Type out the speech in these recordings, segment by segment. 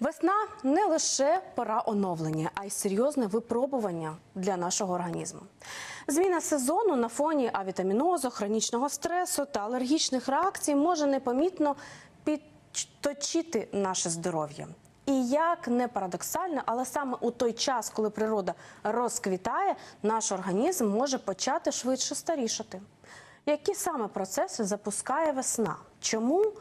Весна не лише пора оновлення, а й серйозне випробування для нашого організму. Зміна сезону на фоні авітамінозу, хронічного стресу та алергічних реакцій може непомітно підточити наше здоров'я. І як не парадоксально, але саме у той час, коли природа розквітає, наш організм може почати швидше старішати. Які саме процеси запускає весна? Чому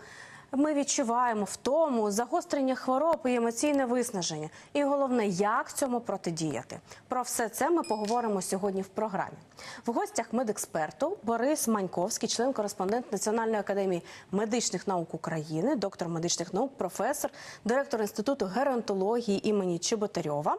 ми відчуваємо втому, загострення хвороб і емоційне виснаження? І головне, як цьому протидіяти? Про все це ми поговоримо сьогодні в програмі. В гостях медексперту Борис Маньковський, член-кореспондент Національної академії медичних наук України, доктор медичних наук, професор, директор інституту геронтології імені Чеботарьова.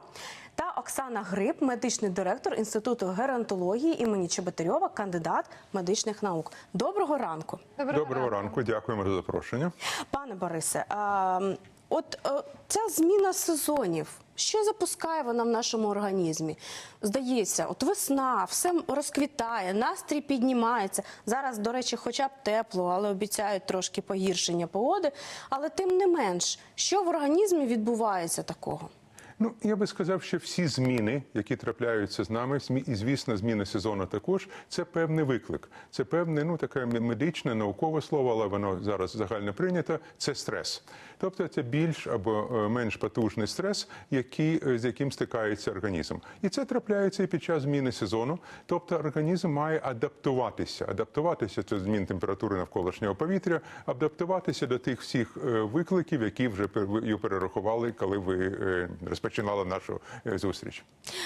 Та Оксана Гриб, медичний директор інституту геронтології імені Чеботарьова, кандидат медичних наук. Доброго ранку, Доброго ранку, дякуємо за запрошення. пане Борисе. А, от е, ця зміна сезонів. Що запускає вона в нашому організмі? Здається, от весна, все розквітає, настрій піднімається. Зараз, до речі, хоча б тепло, але обіцяють трошки погіршення погоди. Але тим не менш, що в організмі відбувається такого? Ну я би сказав, що всі зміни, які трапляються з нами, і звісно, зміни сезону також, це певний виклик. Це певне, ну таке медичне, наукове слово, але воно зараз загально прийнято. Це стрес. Тобто це більш або е, менш потужний стрес, який, е, з яким стикається організм. І це трапляється і під час зміни сезону. Тобто організм має адаптуватися. Адаптуватися це змін температури навколишнього повітря, адаптуватися до тих всіх е, викликів, які вже пер- перерахували, коли ви е, розпочинали нашу е, зустріч.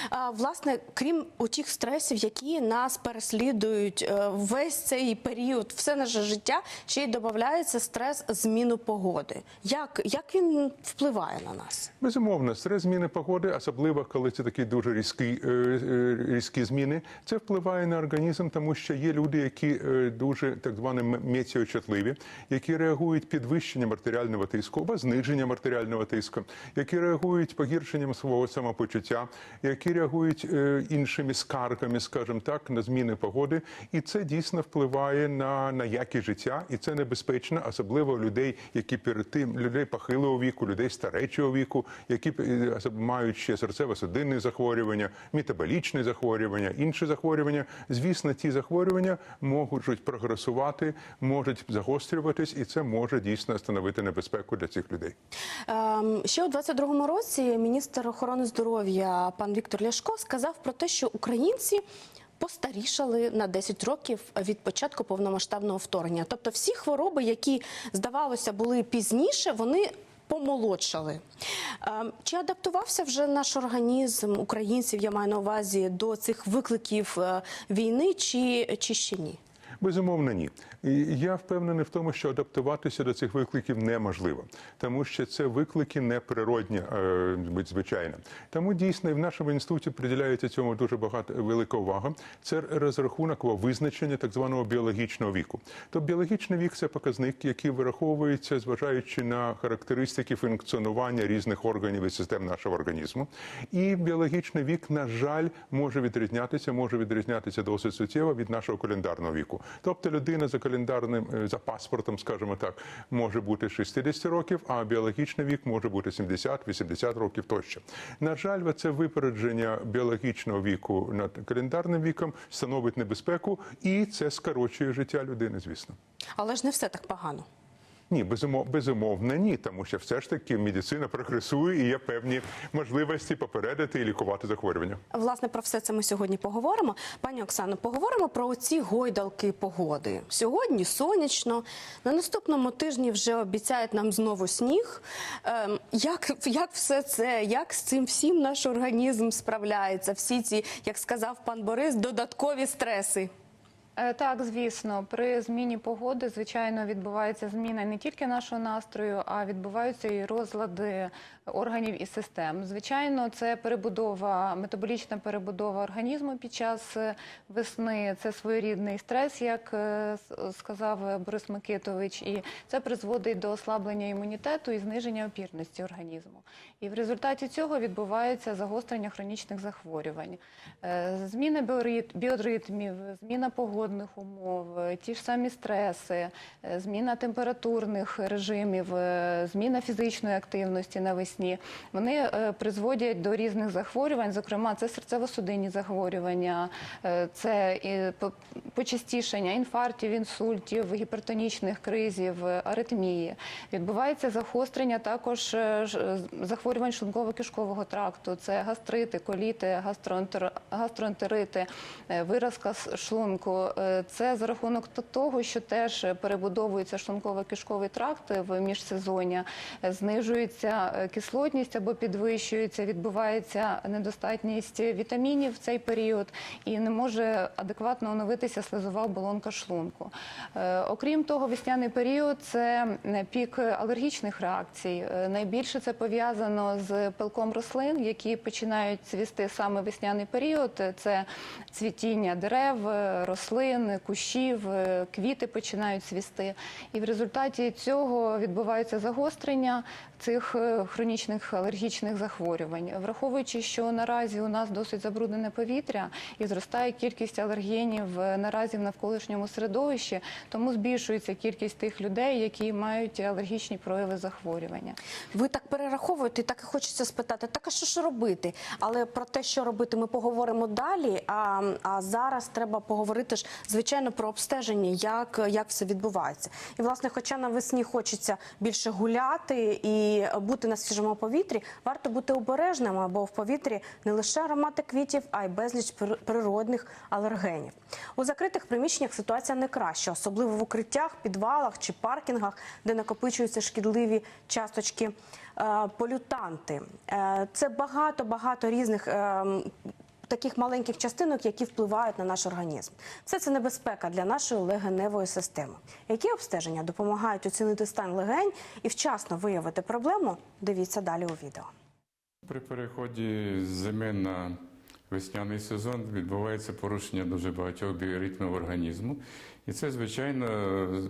А, власне, крім тих стресів, які нас переслідують е, весь цей період, все наше життя, ще й додається стрес зміну погоди. Як, як він впливає на нас? Безумовно, стрес зміни погоди, особливо коли це такі дуже різкі, е, різкі зміни, це впливає на організм, тому що є люди, які дуже так звані метеочутливі, які реагують підвищенням артеріального тиску або зниженням артеріального тиску, які реагують погіршенням свого самопочуття, які реагують е, іншими скаргами, скажімо так, на зміни погоди, і це дійсно впливає на, на якість життя, і це небезпечно, особливо людей, які перед тим людей похилого віку, людей старечого віку, які е, мають ще серцево-судинні захворювання, метаболічні захворювання, інші захворювання. Звісно, ті захворювання можуть прогресувати, можуть загострюватись, і це може дійсно становити небезпеку для цих людей. Ем, ще у 22-му році міністр охорони здоров'я пан Віктор Ляшко сказав про те, що українці. Постарішали на 10 років від початку повномасштабного вторгнення. Тобто всі хвороби, які здавалося були пізніше, вони помолодшали. Ем, Чи адаптувався вже наш організм українців, я маю на увазі, до цих викликів е, війни, чи, чи ще ні? Безумовно, ні. Я впевнений в тому, що адаптуватися до цих викликів неможливо, тому що це виклики неприродні, е, звичайно. Тому дійсно і в нашому інституті приділяється цьому дуже багато велика увага. Це розрахунок визначення так званого біологічного віку. То біологічний вік це показник, який вираховується, зважаючи на характеристики функціонування різних органів і систем нашого організму. І біологічний вік, на жаль, може відрізнятися, може відрізнятися досить суттєво від нашого календарного віку. Тобто людина за календарним е, за паспортом, скажімо так, може бути 60 років, а біологічний вік може бути 70-80 років тощо. На жаль, це випередження біологічного віку над календарним віком становить небезпеку, і це скорочує життя людини, звісно. Але ж не все так погано. Ні, безумов, безумовно, ні, тому що все ж таки медицина прогресує і є певні можливості попередити і лікувати захворювання. Власне, про все це ми сьогодні поговоримо. Пані Оксано, поговоримо про ці гойдалки погоди. Сьогодні сонячно, на наступному тижні вже обіцяють нам знову сніг. Ем, як, як все це, як з цим всім наш організм справляється? Всі ці, як сказав пан Борис, додаткові стреси. Е, Так, звісно, при зміні погоди, звичайно, відбувається зміна не тільки нашого настрою, а відбуваються і розлади органів і систем. Звичайно, це перебудова, метаболічна перебудова організму під час е, весни. Це своєрідний стрес, як е, сказав Борис Микитович, і це призводить до ослаблення імунітету і зниження опірності організму. І в результаті цього відбувається загострення хронічних захворювань, Е, зміна біоритмів, зміна погодних умов, ті ж самі стреси, зміна температурних режимів, зміна фізичної активності навесні, вони е, призводять до різних захворювань. Зокрема, це серцево-судинні захворювання, е, це почастішення інфарктів, інсультів, гіпертонічних кризів, е, аритмії. Відбувається загострення також захворювань шлунково-кишкового тракту. Це гастрити, коліти, гастроентер- гастроентерити, виразка шлунку. Це за рахунок того, що теж перебудовується шлунково-кишковий тракт в міжсезоння, знижується е, кислотність або підвищується, відбувається недостатність вітамінів в цей період і не може адекватно оновитися слизова оболонка шлунку. Е, Окрім того, весняний період це е, пік алергічних реакцій. Е, Найбільше це пов'язано з пилком рослин, які починають цвісти саме весняний період. Це цвітіння дерев, рослин, кущів, квіти починають цвісти. І в результаті цього відбувається загострення цих е, хронічних алергічних захворювань. Враховуючи, що наразі у нас досить забруднене повітря і зростає кількість алергенів е, наразі в навколишньому середовищі, тому збільшується кількість тих людей, які мають алергічні прояви захворювання. Ви так перераховуєте, так і хочеться спитати, так а що ж робити? Але про те, що робити, ми поговоримо далі. А, а зараз треба поговорити ж, звичайно, про обстеження, як, як все відбувається. І, власне, хоча навесні хочеться більше гуляти і бути на свіжому повітрі, варто бути обережними, бо в повітрі не лише аромати квітів, а й безліч природних алергенів. У закритих приміщеннях ситуація не краща, особливо в укриттях, підвалах чи паркінгах, де накопичуються шкідливі часточки е, полютанти. Е, Це багато багато різних. Таких маленьких частинок, які впливають на наш організм, все це небезпека для нашої легеневої системи. Які обстеження допомагають оцінити стан легень і вчасно виявити проблему? Дивіться далі у відео. При переході зими на весняний сезон відбувається порушення дуже багатьох біоритмів організму, і це, звичайно,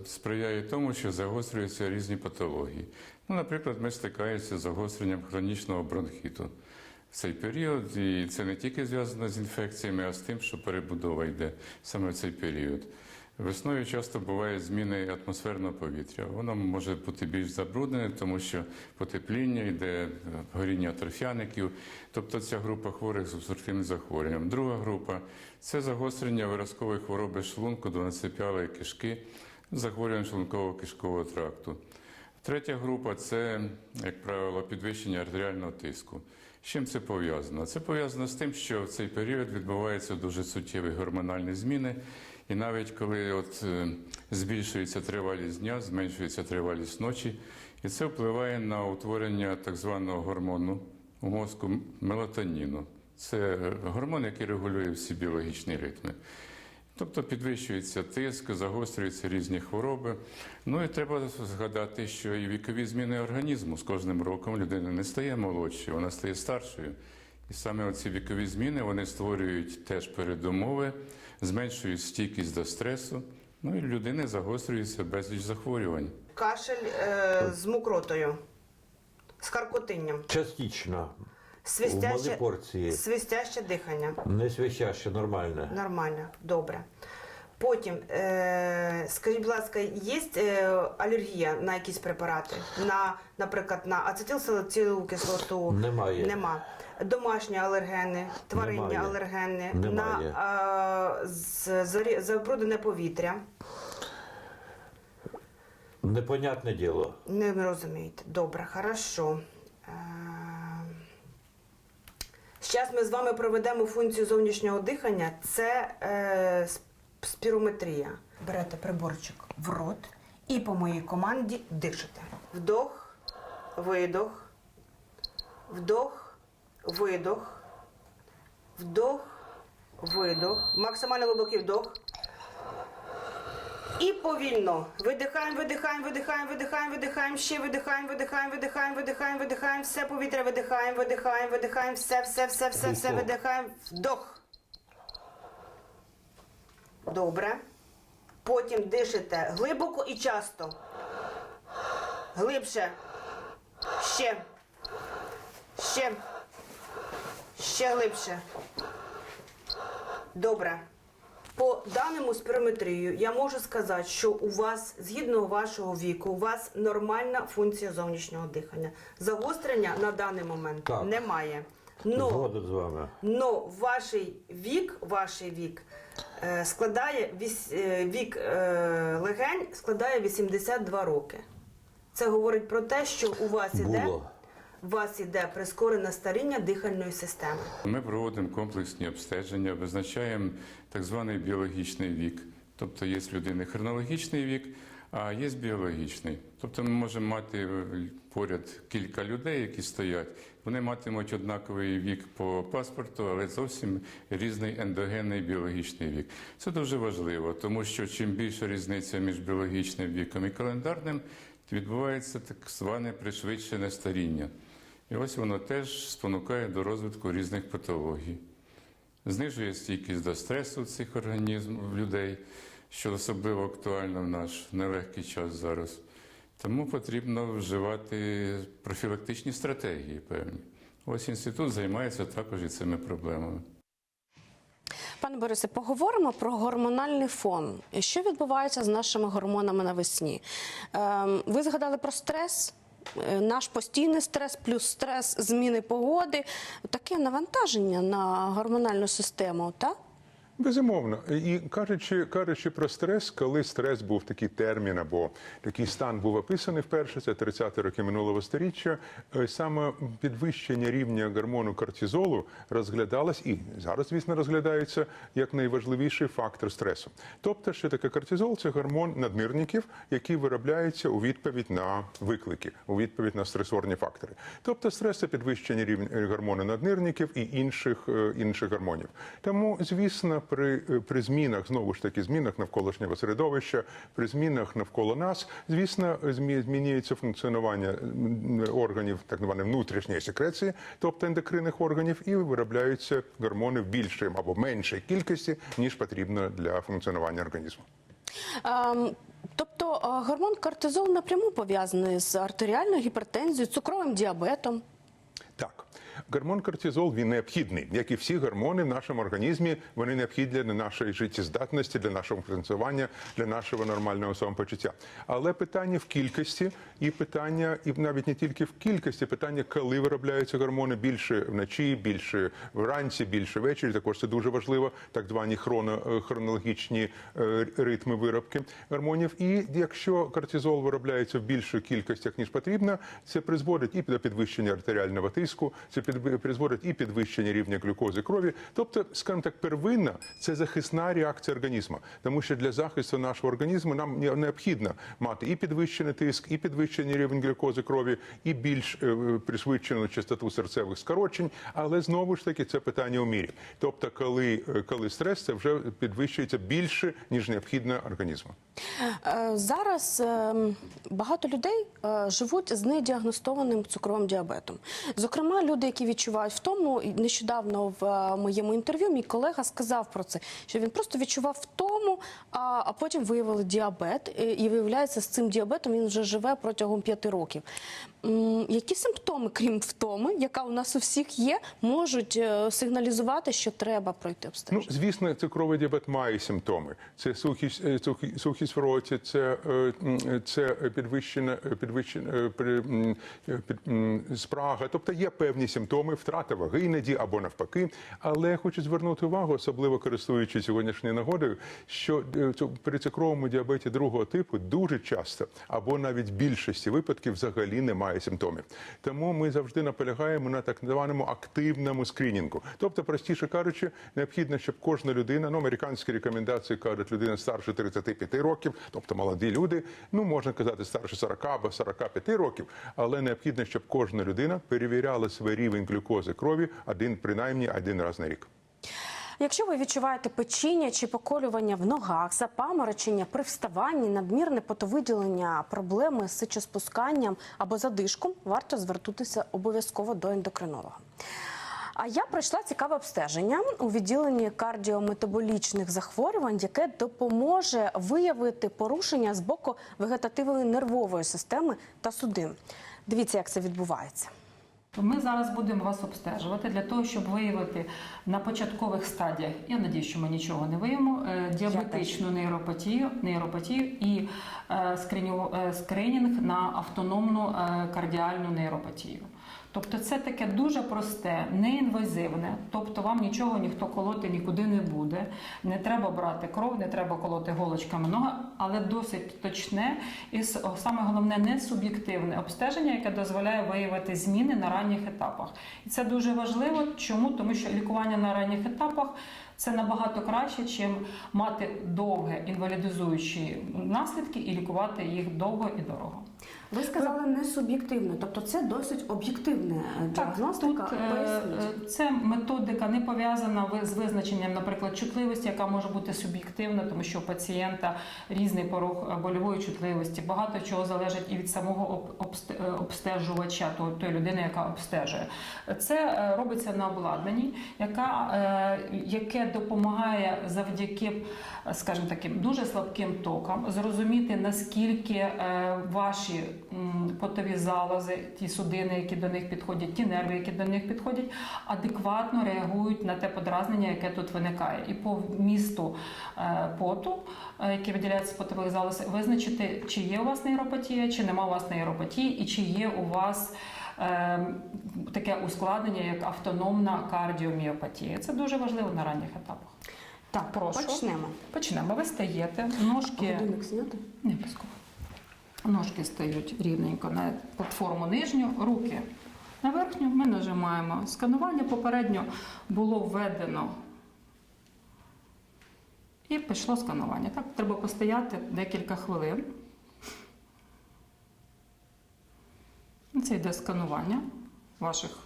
сприяє тому, що загострюються різні патології. Ну, наприклад, ми стикаємося з загостренням хронічного бронхіту цей період, і це не тільки зв'язано з інфекціями, а з тим, що перебудова йде саме в цей період. Весною часто бувають зміни атмосферного повітря. Воно може бути більш забруднене, тому що потепління йде горіння торфяників, тобто ця група хворих з обструктивним захворюванням. Друга група це загострення виразкової хвороби шлунку, дванадцятип'ялої кишки, захворювання шлунково-кишкового тракту. Третя група це, як правило, підвищення артеріального тиску. З чим це пов'язано? Це пов'язано з тим, що в цей період відбуваються дуже суттєві гормональні зміни, і навіть коли от, е, збільшується тривалість дня, зменшується тривалість ночі, і це впливає на утворення так званого гормону у мозку мелатоніну. Це гормон, який регулює всі біологічні ритми. Тобто підвищується тиск, загострюються різні хвороби. Ну і треба згадати, що і вікові зміни організму з кожним роком людина не стає молодшою, вона стає старшою. І саме оці вікові зміни вони створюють теж передумови, зменшують стійкість до стресу. Ну і людини загострюється безліч захворювань. Кашель е, з мокротою, з каркотинням, Частично. Свистяще, порції. свистяще дихання. Не свящаще, нормальне. Нормально, добре. Потім, е, скажіть, будь ласка, є е, алергія на якісь препарати? На, наприклад, на ацетилсалицилову кислоту? Немає. Нема. Домашні алергени, тваринні Немає. алергени, Немає. на е, забруднене повітря. Непонятне діло. Не розумієте. Добре, хорошо. Зараз ми з вами проведемо функцію зовнішнього дихання. Це е, спірометрія. Берете приборчик в рот і по моїй команді дишите. Вдох, видох, вдох, видох, вдох, видох. Максимально глибокий вдох. І повільно видихаємо, видихаємо, видихаємо, видихаємо, видихаємо, ще видихаємо, видихаємо, видихаємо, видихаємо, видихаємо, все повітря видихаємо, видихаємо, видихаємо, все, все, все, все, все видихаємо. Вдох. Добре. Потім дишите глибоко і часто. Глибше. Ще. Ще. Ще глибше. Добре. По даному спірометрію я можу сказати, що у вас, згідно вашого віку, у вас нормальна функція зовнішнього дихання. Загострення на даний момент Так. немає. Но, Згоден з вами. но ваш вік, ваш вік е, складає віс- е, вік е, легень складає 82 роки. Це говорить про те, що у вас іде, Було. у вас іде прискорене старіння дихальної системи. Ми проводимо комплексні обстеження, визначаємо так званий біологічний вік. Тобто є в людини хронологічний вік, а є біологічний. Тобто ми можемо мати е, поряд кілька людей, які стоять. Вони матимуть однаковий вік по паспорту, але зовсім різний ендогенний біологічний вік. Це дуже важливо, тому що чим більша різниця між біологічним віком і календарним, відбувається так зване пришвидшене старіння. І ось воно теж спонукає до розвитку різних патологій. Знижує стійкість до стресу цих організмів людей, що особливо актуально в наш нелегкий час зараз. Тому потрібно вживати профілактичні стратегії певні. Ось інститут займається також і цими проблемами. Пане Борисе, поговоримо про гормональний фон. Що відбувається з нашими гормонами навесні? Ем, ви згадали про стрес. Е, Наш постійний стрес плюс стрес зміни погоди таке навантаження на гормональну систему, так? Безумовно, і кажучи, кажучи про стрес, коли стрес був такий термін або такий стан був описаний вперше, це 30-ті роки минулого століття, е, саме підвищення рівня гормону кортизолу розглядалось і зараз, звісно, розглядається як найважливіший фактор стресу. Тобто, що таке кортизол? Це гормон надмірників, який виробляється у відповідь на виклики, у відповідь на стресорні фактори. Тобто, стрес це підвищення рівня гормону надмірників і інших, е, інших гормонів. Тому, звісно, при, е, при змінах, знову ж таки, змінах навколишнього середовища, при змінах навколо нас, звісно, змі- змінюється функціонування органів так званої внутрішньої секреції, тобто ендокринних органів, і виробляються гормони в більшій або меншій кількості, ніж потрібно для функціонування організму. Ем, тобто е, гормон кортизол напряму пов'язаний з артеріальною гіпертензією, цукровим діабетом. Так, гормон кортизол він необхідний, як і всі гормони в нашому організмі. Вони необхідні для нашої життєздатності, для нашого функціонування, для нашого нормального самопочуття. Але питання в кількості і питання, і навіть не тільки в кількості, питання, коли виробляються гормони більше вночі, більше вранці, більше ввечері. Також це дуже важливо, так звані хроно, хронологічні е, ритми виробки гормонів. І якщо кортизол виробляється в більших кількостях ніж потрібно, це призводить і до підвищення артеріального тиску, це призводить і підвищення рівня глюкози крові. Тобто, скажімо так, первинна це захисна реакція організму, тому що для захисту нашого організму нам необхідно мати і підвищений тиск, і підвищений рівень глюкози крові, і більш е, пришвидшену частоту серцевих скорочень. Але знову ж таки це питання у мірі. Тобто, коли, е, коли стрес, це вже підвищується більше ніж необхідно організму. Е, Зараз багато людей живуть з недіагностованим цукровим діабетом. Зокрема, люди, які відчувають втому, нещодавно в е, моєму інтерв'ю мій колега сказав про це, що він просто відчував втому, а, потім виявили діабет, і виявляється, з цим діабетом він вже живе протягом п'яти років. Які симптоми, крім втоми, яка у нас у всіх є, можуть е, сигналізувати, що треба пройти Ну, звісно, цукровий діабет має симптоми. Це сухість, е, сухі- сухість в роті, це, е, це підвищена, підвищена спрага. Тобто є певні симптоми, втрата ваги іноді або навпаки. Але я хочу звернути увагу, особливо користуючись сьогоднішньою нагодою, що при цукровому діабеті другого типу дуже часто або навіть більшості випадків взагалі немає симптомів. Тому ми завжди наполягаємо на так званому активному скрінінгу. Тобто, простіше кажучи, необхідно, щоб кожна людина, ну американські рекомендації кажуть, людина старше 35 років, тобто молоді люди, ну можна казати старше 40 або 45 років, але необхідно, щоб кожна людина перевіряла свій рівень глюкози крові один принаймні один раз на рік. Якщо ви відчуваєте печіння чи поколювання в ногах, запаморочення при вставанні, надмірне потовиділення, проблеми з сечоспусканням або задишком, варто звернутися обов'язково до ендокринолога. А я пройшла цікаве обстеження у відділенні кардіометаболічних захворювань, яке допоможе виявити порушення з боку вегетативної нервової системи та судин. Дивіться, як це відбувається. Ми зараз будемо вас обстежувати для того, щоб виявити на початкових стадіях. Я надію, що ми нічого не виявимо. е, Діабетичну нейропатію, нейропатію і е, е, скринінг на автономну кардіальну нейропатію. Тобто це таке дуже просте, неінвазивне, тобто вам нічого ніхто колоти нікуди не буде. Не треба брати кров, не треба колоти голочками нога, але досить точне і саме головне не суб'єктивне обстеження, яке дозволяє виявити зміни на ранніх етапах. І це дуже важливо. Чому? Тому що лікування на ранніх етапах це набагато краще, ніж мати довге інвалідизуючі наслідки і лікувати їх довго і дорого. Ви сказали не суб'єктивно, тобто це досить об'єктивна е, діагностика. Тут е, е, це методика не пов'язана з визначенням, наприклад, чутливості, яка може бути суб'єктивна, тому що у пацієнта різний порог е, больової чутливості. Багато чого залежить і від самого об- обстежувача, тої людини, яка обстежує. Це робиться на обладнанні, яка, яке допомагає завдяки, скажімо таким, дуже слабким токам зрозуміти наскільки е, ваші потові залози, ті судини, які до них підходять, ті нерви, які до них підходять, адекватно реагують на те подразнення, яке тут виникає. І по вмісту е, поту, е, який виділяється з потових залоз, визначити, чи є у вас нейропатія, чи нема у вас нейропатії, і чи є у вас. Таке ускладнення, як автономна кардіоміопатія. Це дуже важливо на ранніх етапах. Так, прошу. почнемо. Почнемо. Ви стаєте, ножки Годинник зняти. не обов'язково. Ножки стають рівненько на платформу нижню, руки на верхню. Ми нажимаємо сканування. Попередньо було введено і пішло сканування. Так, треба постояти декілька хвилин. Це йде сканування ваших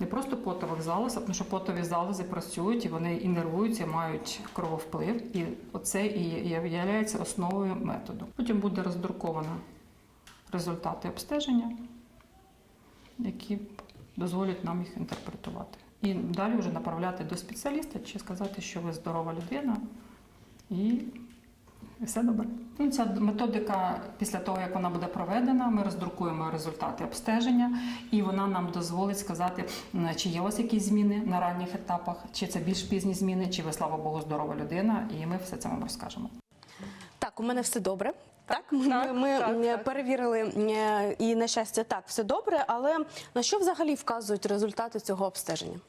не просто потових залоз, тому що потові залози працюють і вони інервуються, мають крововплив. І оце і є основою методу. Потім буде роздруковано результати обстеження, які дозволять нам їх інтерпретувати. І далі вже направляти до спеціаліста чи сказати, що ви здорова людина і все добре. Ну, ця методика, після того, як вона буде проведена, ми роздрукуємо результати обстеження, і вона нам дозволить сказати, чи є у вас якісь зміни на ранніх етапах, чи це більш пізні зміни, чи ви, слава Богу, здорова людина, і ми все це вам розкажемо. Так, у мене все добре. Так, ми, так, ми так, перевірили і на щастя, так, все добре. Але на що взагалі вказують результати цього обстеження?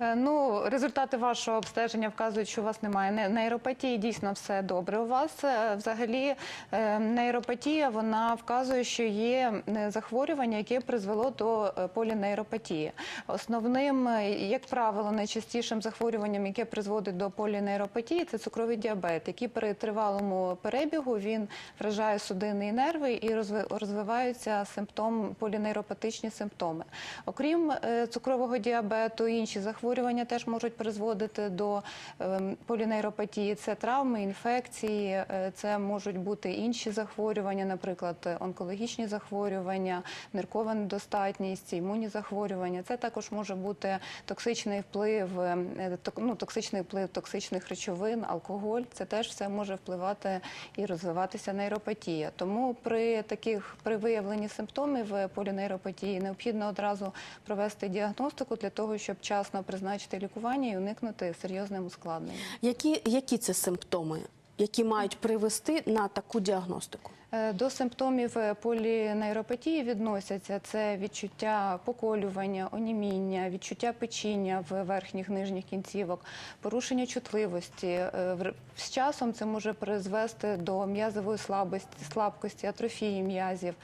Е, Ну, результати вашого обстеження вказують, що у вас немає нейропатії. Дійсно, все добре. У вас Е, взагалі е, нейропатія вона вказує, що є захворювання, яке призвело до полінейропатії. Основним, як правило, найчастішим захворюванням, яке призводить до полінейропатії, це цукровий діабет, який при тривалому перебігу він вражає судини і нерви і розви- розвиваються симптом полінейропатичні симптоми. Окрім цукрового діабету, інші захворювання теж можуть призводити до ем, полінейропатії. Це травми, інфекції, е, це можуть бути інші захворювання, наприклад, онкологічні захворювання, ниркова недостатність, імунні захворювання. Це також може бути токсичний вплив, е, ну, токсичний вплив токсичних речовин, алкоголь. Це теж все може впливати і розвиватися нейропатія. Тому при таких при виявленні симптомів е, полінейропатії необхідно одразу провести діагностику для того, щоб вчасно призначити лікування і уникнути серйозним ускладненням. Які, які це симптоми, які мають привести на таку діагностику? Е, До симптомів е, полінейропатії відносяться це відчуття поколювання, оніміння, відчуття печіння в верхніх нижніх кінцівок, порушення чутливості. Е, З часом це може призвести до м'язової слабості, слабкості, атрофії м'язів.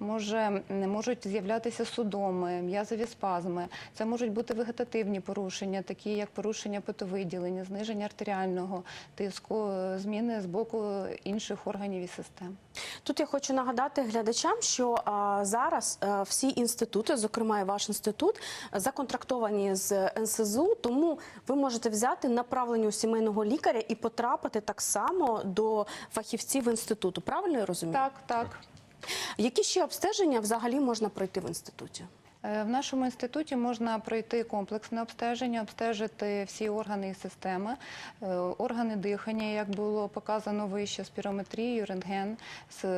Може, можуть з'являтися судоми, м'язові спазми. Це можуть бути вегетативні порушення, такі як порушення потовиділення, зниження артеріального тиску, зміни з боку інших органів і систем. Тут я хочу нагадати глядачам, що а, зараз а, всі інститути, зокрема і ваш інститут, законтрактовані з НСЗУ, тому ви можете взяти направлення у сімейного лікаря і потрапити так само до фахівців інституту. Правильно я розумію? Так, так. Які ще обстеження взагалі можна пройти в інституті? Е, В нашому інституті можна пройти комплексне обстеження, обстежити всі органи і системи, е, органи дихання, як було показано вище, спірометрію, рентген,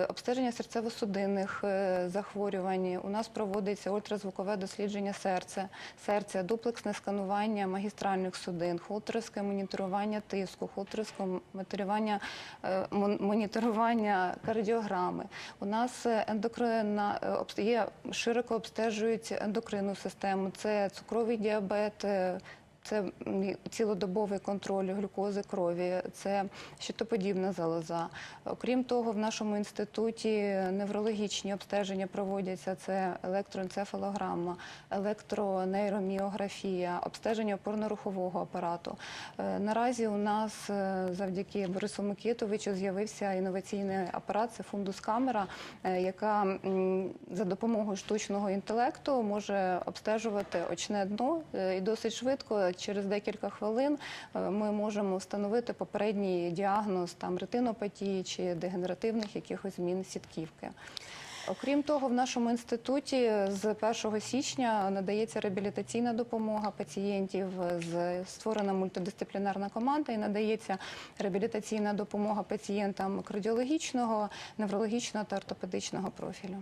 обстеження серцево-судинних е, захворювань. У нас проводиться ультразвукове дослідження серця, серця, дуплексне сканування магістральних судин, холтерське моніторування тиску, холтерське моніторування, моніторування кардіограми. У нас ендокринна є широко обстежують ендокринну систему. Це цукровий діабет. Е, Це цілодобовий контроль глюкози крові, це щитоподібна залоза. Окрім того, в нашому інституті неврологічні обстеження проводяться. Це електроенцефалограма, електронейроміографія, обстеження опорно-рухового апарату. Е, Наразі у нас е, завдяки Борису Микитовичу з'явився інноваційний апарат, це фундус камера, яка за допомогою штучного інтелекту може обстежувати очне дно е, і досить швидко, через декілька хвилин, е, ми можемо встановити попередній діагноз там ретинопатії чи дегенеративних якихось змін сітківки. Окрім того, в нашому інституті з 1 січня надається реабілітаційна допомога пацієнтів. Створена мультидисциплінарна команда і надається реабілітаційна допомога пацієнтам кардіологічного, неврологічного та ортопедичного профілю.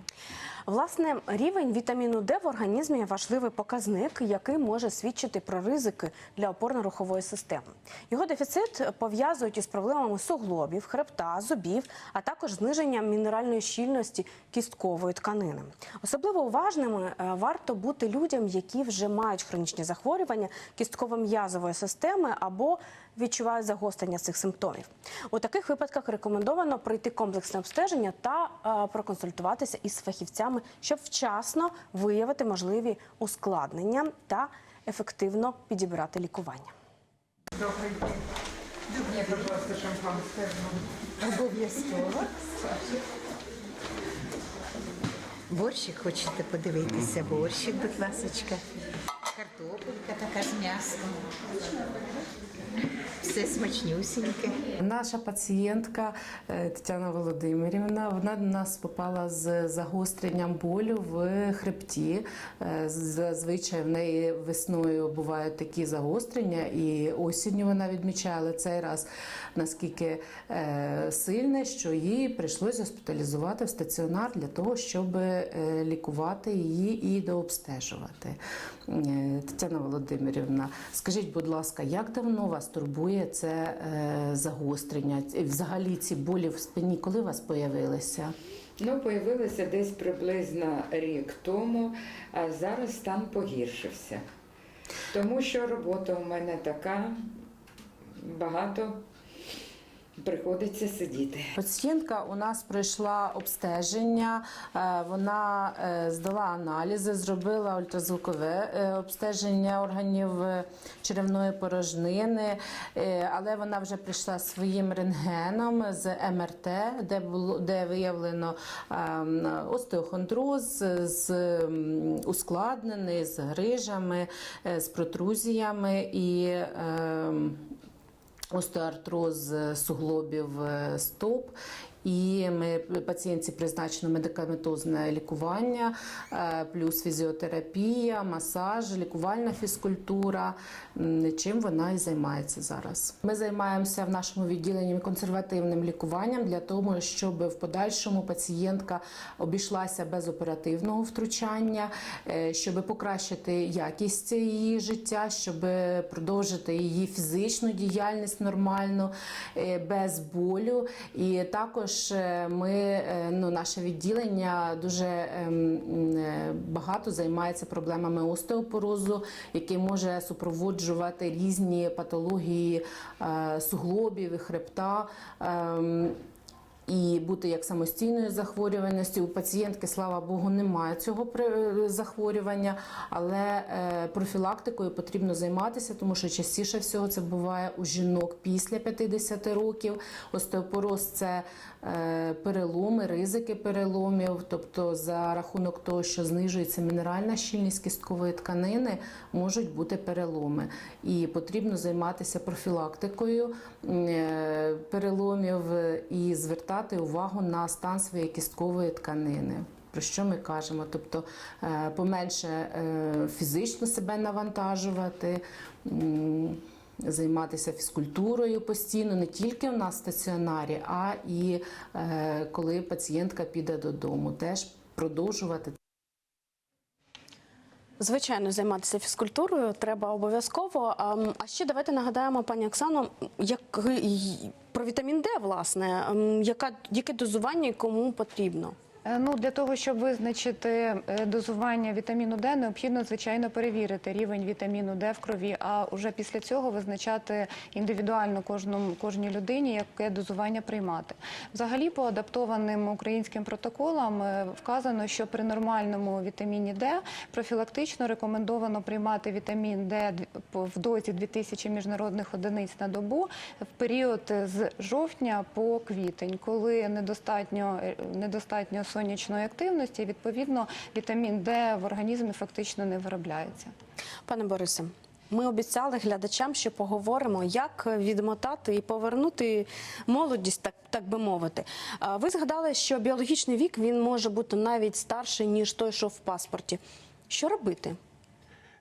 Власне, рівень вітаміну Д в організмі важливий показник, який може свідчити про ризики для опорно-рухової системи. Його дефіцит пов'язують із проблемами суглобів, хребта, зубів, а також зниженням мінеральної щільності кісткової тканини. Особливо уважними е, варто бути людям, які вже мають хронічні захворювання кістково-м'язової системи або відчувають загострення цих симптомів. У таких випадках рекомендовано пройти комплексне обстеження та е, проконсультуватися із фахівцями, щоб вчасно виявити можливі ускладнення та ефективно підібрати лікування. Обов'язково. Борщик хочете подивитися? Борщик, будь ласочка. Картопелька така з м'ясом. Все смачнюсіньке. Наша пацієнтка е, Тетяна Володимирівна вона до нас попала з загостренням болю в хребті. Е, Зазвичай в неї весною бувають такі загострення, і осінню вона відмічає, але цей раз наскільки е, сильне, що їй прийшлося госпіталізувати в стаціонар для того, щоб лікувати її і дообстежувати. Тетяна Володимирівна, скажіть, будь ласка, як давно вас турбує це е, загострення? Взагалі ці болі в спині, коли у вас появилися? Ну, появилися десь приблизно рік тому, а зараз стан погіршився. Тому що робота у мене така, багато приходиться сидіти. Пацієнтка у нас пройшла обстеження, е, вона е, здала аналізи, зробила ультразвукове е, обстеження органів черевної порожнини, але вона вже прийшла своїм рентгеном з МРТ, де було де виявлено ем, остеохондроз з ускладнений, з грижами, з протрузіями і. Остеоартроз суглобів е, стоп. І ми пацієнтці призначено медикаментозне лікування, е, плюс фізіотерапія, масаж, лікувальна фізкультура. Чим вона і займається зараз. Ми займаємося в нашому відділенні консервативним лікуванням для того, щоб в подальшому пацієнтка обійшлася без оперативного втручання, е, щоб покращити якість її життя, щоб продовжити її фізичну діяльність нормально, е, без болю. І також е, ми, е, ну, наше відділення дуже ем, е, багато займається проблемами остеопорозу, який може супроводжувати різні патології суглобів і хребта. І бути як самостійною захворюваності. У пацієнтки, слава Богу, немає цього захворювання, але е, профілактикою потрібно займатися, тому що частіше всього це буває у жінок після 50 років. Остеопороз це е, переломи, ризики переломів, тобто за рахунок того, що знижується мінеральна щільність кісткової тканини, можуть бути переломи. І потрібно займатися профілактикою е, переломів і звертати увагу на стан своєї кісткової тканини. Про що ми кажемо? Тобто е, поменше е, фізично себе навантажувати, займатися фізкультурою постійно, не тільки в нас в стаціонарі, а і е, коли пацієнтка піде додому, теж продовжувати Звичайно, займатися фізкультурою треба обов'язково. А, ще давайте нагадаємо, пані Оксано, як й- про вітамін Д, власне, яка яке дозування і кому потрібно. Е, Ну, для того, щоб визначити е, дозування вітаміну Д, необхідно, звичайно, перевірити рівень вітаміну Д в крові, а вже після цього визначати індивідуально кожному, кожній людині, яке дозування приймати. Взагалі, по адаптованим українським протоколам е, вказано, що при нормальному вітаміні Д профілактично рекомендовано приймати вітамін Д в дозі 2000 міжнародних одиниць на добу в період з жовтня по квітень, коли недостатньо, недостатньо сонячної активності, відповідно, вітамін Д в організмі фактично не виробляється. Пане Борисе, ми обіцяли глядачам, що поговоримо, як відмотати і повернути молодість, так, так би мовити. Ви згадали, що біологічний вік він може бути навіть старший, ніж той, що в паспорті. Що робити?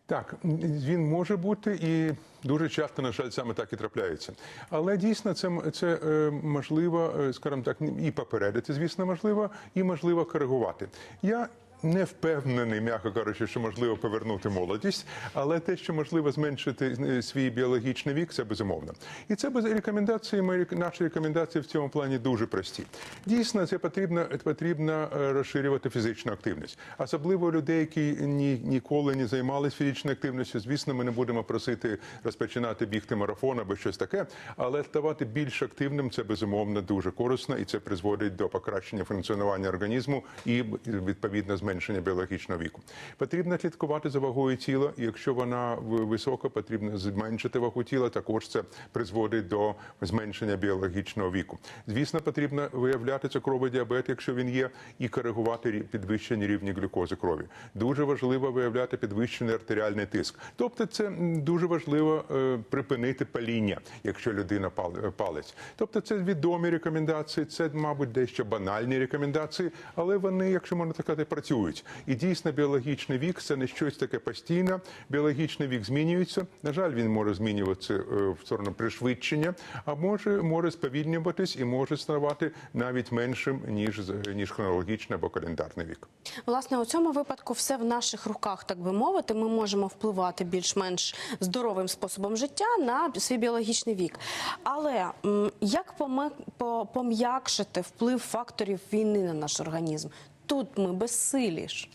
Так, він може бути і дуже часто, на жаль, саме так і трапляється. Але дійсно це, це е, можливо, е, скажімо так, і попередити, звісно, можливо, і можливо коригувати. Я не впевнений, м'яко кажучи, що можливо повернути молодість, але те, що можливо зменшити е, свій біологічний вік, це безумовно. І це без рекомендації. Мої наші рекомендації в цьому плані дуже прості. Дійсно, це потрібно потрібно е, розширювати фізичну активність, особливо людей, які ні, ніколи не займалися фізичною активністю. Звісно, ми не будемо просити розпочинати бігти марафон або щось таке, але ставати більш активним це безумовно дуже корисно, і це призводить до покращення функціонування організму і відповідно зменшення біологічного віку. Потрібно слідкувати за вагою тіла. і Якщо вона висока, потрібно зменшити вагу тіла. Також це призводить до зменшення біологічного віку. Звісно, потрібно виявляти цукровий діабет, якщо він є, і коригувати підвищені рівні глюкози крові. Дуже важливо виявляти підвищений артеріальний тиск. Тобто, це дуже важливо е, припинити паління, якщо людина е, палить. Тобто, це відомі рекомендації, це, мабуть, дещо банальні рекомендації, але вони, якщо можна сказати, працюють. І дійсно, біологічний вік це не щось таке постійне. Біологічний вік змінюється. На жаль, він може змінюватися е, в сторону пришвидшення, а може може сповільнюватись і може ставати навіть меншим ніж ніж хронологічний або календарний вік. Власне, у цьому випадку все в наших руках, так би мовити. Ми можемо впливати більш-менш здоровим способом життя на свій біологічний вік. Але як пом'якшити вплив факторів війни на наш організм? Тут ми безсилі ж.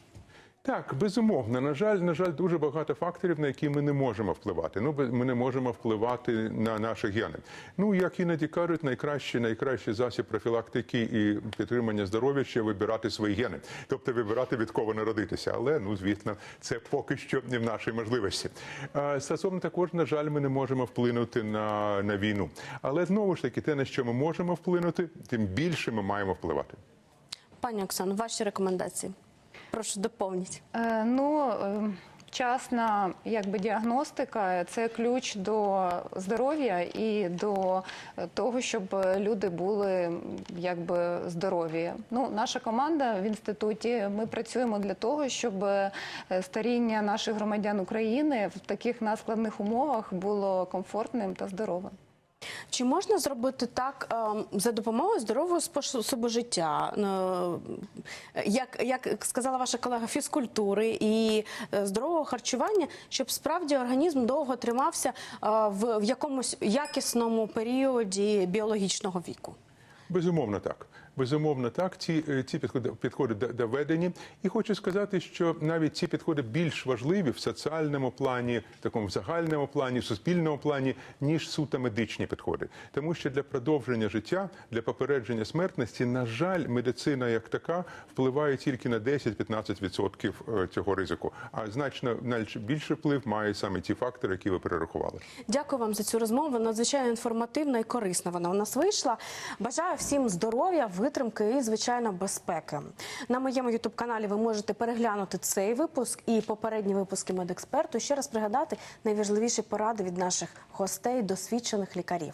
Так, безумовно. На жаль, на жаль, дуже багато факторів, на які ми не можемо впливати. Ну, ми не можемо впливати на наші гени. Ну, як іноді кажуть, найкращий, найкращий засіб профілактики і підтримання здоров'я ще вибирати свої гени, тобто вибирати від кого народитися. Але ну, звісно, це поки що не в нашій можливості. Стосовно також, на жаль, ми не можемо вплинути на, на війну. Але знову ж таки, те, на що ми можемо вплинути, тим більше ми маємо впливати. Пані Оксано, ваші рекомендації. Прошу доповніть. Е, Ну, е, вчасна якби, діагностика це ключ до здоров'я і до того, щоб люди були якби, здорові. Ну, наша команда в інституті ми працюємо для того, щоб е, старіння наших громадян України в таких наскладних умовах було комфортним та здоровим. Чи можна зробити так ем, за допомогою здорового способу життя? Е, Як, як сказала ваша колега, фізкультури і е, здорового харчування, щоб справді організм довго тримався е, в, в якомусь якісному періоді біологічного віку? Безумовно, так. Безумовно, так. Ці, е, ці підходи, підходи доведені. І хочу сказати, що навіть ці підходи більш важливі в соціальному плані, такому в загальному плані, в суспільному плані, ніж суто медичні підходи. Тому що для продовження життя, для попередження смертності, на жаль, медицина як така впливає тільки на 10-15% е, цього ризику. А значно більший вплив мають саме ті фактори, які ви перерахували. Дякую вам за цю розмову. Надзвичайно інформативна і корисна вона у нас вийшла. Бажаю всім здоров'я, витримки і, звичайно, безпеки. На моєму ютуб-каналі ви можете переглянути цей випуск і попередні випуски медексперту. Ще раз пригадати найважливіші поради від наших гостей, досвідчених лікарів.